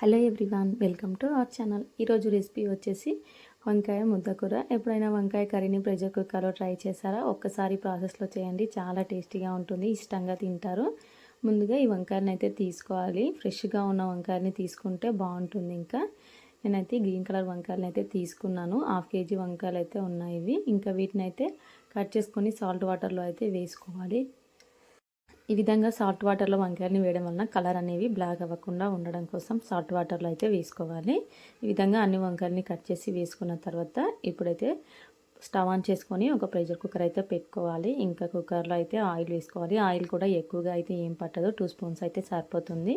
Hello everyone welcome to our channel. ఈరోజు recipe వచ్చేసి వంకాయ ముద్దకూర ఎప్పుడైనా వంకాయ కర్రీని ప్రెషర్ కుక్కర్లో ట్రై చేశారా? ఒక్కసారి ప్రాసెస్లో చేయండి. చాలా టేస్టీగా ఉంటుంది. ఇష్టంగా తింటారు. ముందుగా ఈ వంకాయని అయితే తీసుకోవాలి. ఫ్రెష్గా ఉన్న వంకాయని తీసుకుంటే బాగుంటుంది ఇంకా. నేనైతే గ్రీన్ కలర్ వంకాయలు అయితే తీసుకున్నాను. హాఫ్ కేజీ వంకాయలు అయితే ఉన్నాయి ఇవి. ఇంకా వీటిని అయితే కట్ చేసుకొని సాల్ట్ వాటర్లో అయితే వేసుకోవాలి. ఈ విధంగా సాల్ట్ వాటర్లో వంకాయలని వేయడం వలన కలర్ అనేవి బ్లాక్ అవ్వకుండా ఉండడం కోసం సాల్ట్ వాటర్లో అయితే వేసుకోవాలి. ఈ విధంగా అన్ని వంకాయలని కట్ చేసి వేసుకున్న తర్వాత ఇప్పుడైతే స్టవ్ ఆన్ చేసుకొని ఒక ప్రెషర్ కుక్కర్ అయితే పెట్టుకోవాలి. ఇంకా కుక్కర్లో అయితే ఆయిల్ వేసుకోవాలి. ఆయిల్ కూడా ఎక్కువగా అయితే ఏం పట్టదు. టూ స్పూన్స్ అయితే సరిపోతుంది.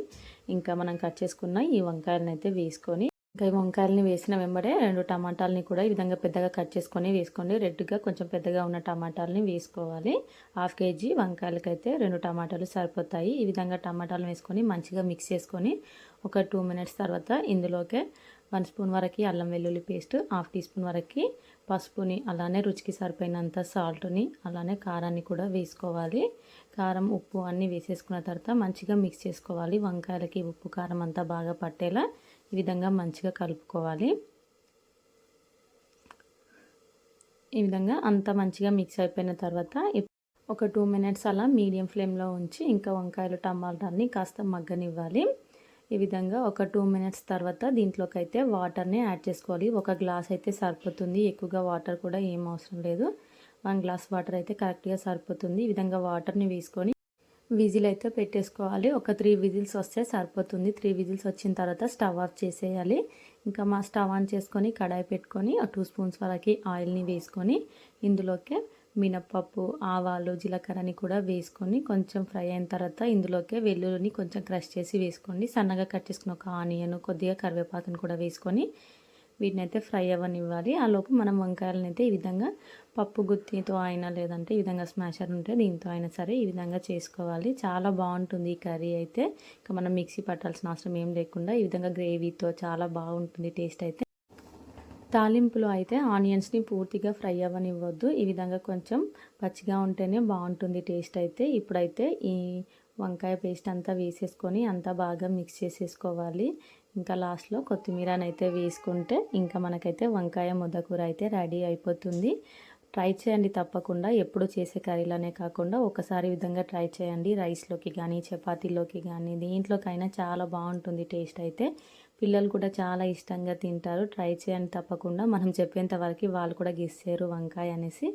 ఇంకా మనం కట్ చేసుకున్న ఈ వంకాయలను అయితే వేసుకొని ఇంకా ఈ వంకాయలని వేసిన వెంబడే రెండు టమాటాలని కూడా ఈ విధంగా పెద్దగా కట్ చేసుకొని వేసుకోండి. రెడ్గా కొంచెం పెద్దగా ఉన్న టమాటాలని వేసుకోవాలి. హాఫ్ కేజీ వంకాయలకైతే రెండు టమాటాలు సరిపోతాయి. ఈ విధంగా టమాటాలు వేసుకొని మంచిగా మిక్స్ చేసుకొని ఒక టూ మినిట్స్ తర్వాత ఇందులోకే వన్ స్పూన్ వరకు అల్లం వెల్లుల్లి పేస్ట్ హాఫ్ టీ స్పూన్ వరకు పసుపుని అలానే రుచికి సరిపోయినంత సాల్ట్ని అలానే కారాన్ని కూడా వేసుకోవాలి. కారం ఉప్పు అన్నీ వేసేసుకున్న తర్వాత మంచిగా మిక్స్ చేసుకోవాలి. వంకాయలకి ఉప్పు కారం అంతా బాగా పట్టేలా ఈ విధంగా మంచిగా కలుపుకోవాలి. ఈ విధంగా అంత మంచిగా మిక్స్ అయిపోయిన తర్వాత ఒక టూ మినిట్స్ అలా మీడియం ఫ్లేమ్లో ఉంచి ఇంకా వంకాయలు టమాటాన్ని కాస్త మగ్గనివ్వాలి. ఈ విధంగా ఒక టూ మినిట్స్ తర్వాత దీంట్లోకి అయితే వాటర్ని యాడ్ చేసుకోవాలి. ఒక గ్లాస్ అయితే సరిపోతుంది. ఎక్కువగా వాటర్ కూడా ఏం అవసరం లేదు. వన్ గ్లాస్ వాటర్ అయితే కరెక్ట్గా సరిపోతుంది. ఈ విధంగా వాటర్ని వేసుకొని విజిల్ అయితే పెట్టేసుకోవాలి. ఒక త్రీ విజిల్స్ వస్తే సరిపోతుంది. త్రీ విజిల్స్ వచ్చిన తర్వాత స్టవ్ ఆఫ్ చేసేయాలి. ఇంకా మా స్టవ్ ఆన్ చేసుకొని కడాయి పెట్టుకొని టూ స్పూన్స్ వరకు ఆయిల్ని వేసుకొని ఇందులోకి మినప్పప్పు ఆవాలు జీలకర్రని కూడా వేసుకొని కొంచెం ఫ్రై అయిన తర్వాత ఇందులోకి వెల్లుల్లిని కొంచెం క్రష్ చేసి వేసుకోండి. సన్నగా కట్ చేసుకున్న ఒక ఆనియన్ కొద్దిగా కరివేపాకుని కూడా వేసుకొని వీటిని అయితే ఫ్రై అవ్వనివ్వాలి. ఆ లోపు మనం వంకాయలను అయితే ఈ విధంగా పప్పు గుత్తితో అయినా లేదంటే ఈ విధంగా స్మాషర్ ఉంటే దీంతో అయినా సరే ఈ విధంగా చేసుకోవాలి. చాలా బాగుంటుంది ఈ కర్రీ అయితే. ఇంకా మనం మిక్సీ పట్టాల్సిన అవసరం ఏం లేకుండా ఈ విధంగా గ్రేవీతో చాలా బాగుంటుంది టేస్ట్ అయితే. తాలింపులో అయితే ఆనియన్స్ని పూర్తిగా ఫ్రై అవ్వనివ్వద్దు. ఈ విధంగా కొంచెం పచ్చిగా ఉంటేనే బాగుంటుంది టేస్ట్ అయితే. ఇప్పుడైతే ఈ వంకాయ పేస్ట్ అంతా వేసేసుకొని అంతా బాగా మిక్స్ చేసేసుకోవాలి. ఇంకా లాస్ట్లో కొత్తిమీరనైతే వేసుకుంటే ఇంకా మనకైతే వంకాయ ముద్దకూర అయితే రెడీ అయిపోతుంది. ట్రై చేయండి తప్పకుండా. ఎప్పుడు చేసే కర్రీలోనే కాకుండా ఒకసారి విధంగా ట్రై చేయండి. రైస్లోకి కానీ చపాతీలోకి కానీ దీంట్లోకైనా చాలా బాగుంటుంది టేస్ట్ అయితే. పిల్లలు కూడా చాలా ఇష్టంగా తింటారు. ట్రై చేయండి తప్పకుండా. మనం చెప్పేంత వరకు వాళ్ళు కూడా గిస్తారు వంకాయ అనేసి.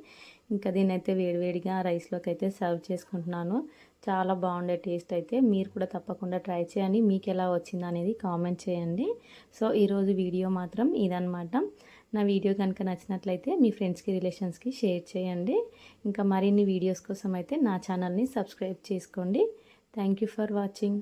ఇంకా దీన్ని అయితే వేడివేడిగా రైస్లోకి అయితే సర్వ్ చేసుకుంటున్నాను. చాలా బాగుండే టేస్ట్ అయితే. మీరు కూడా తప్పకుండా ట్రై చేయండి. మీకు ఎలా వచ్చింది అనేది కామెంట్ చేయండి. సో ఈరోజు వీడియో మాత్రం ఇదనమాట నా వీడియో కనుక నచ్చినట్లయితే మీ ఫ్రెండ్స్కి రిలేషన్స్కి షేర్ చేయండి. ఇంకా మరిన్ని వీడియోస్ కోసం అయితే నా ఛానల్ని సబ్స్క్రైబ్ చేసుకోండి. Thank for watching.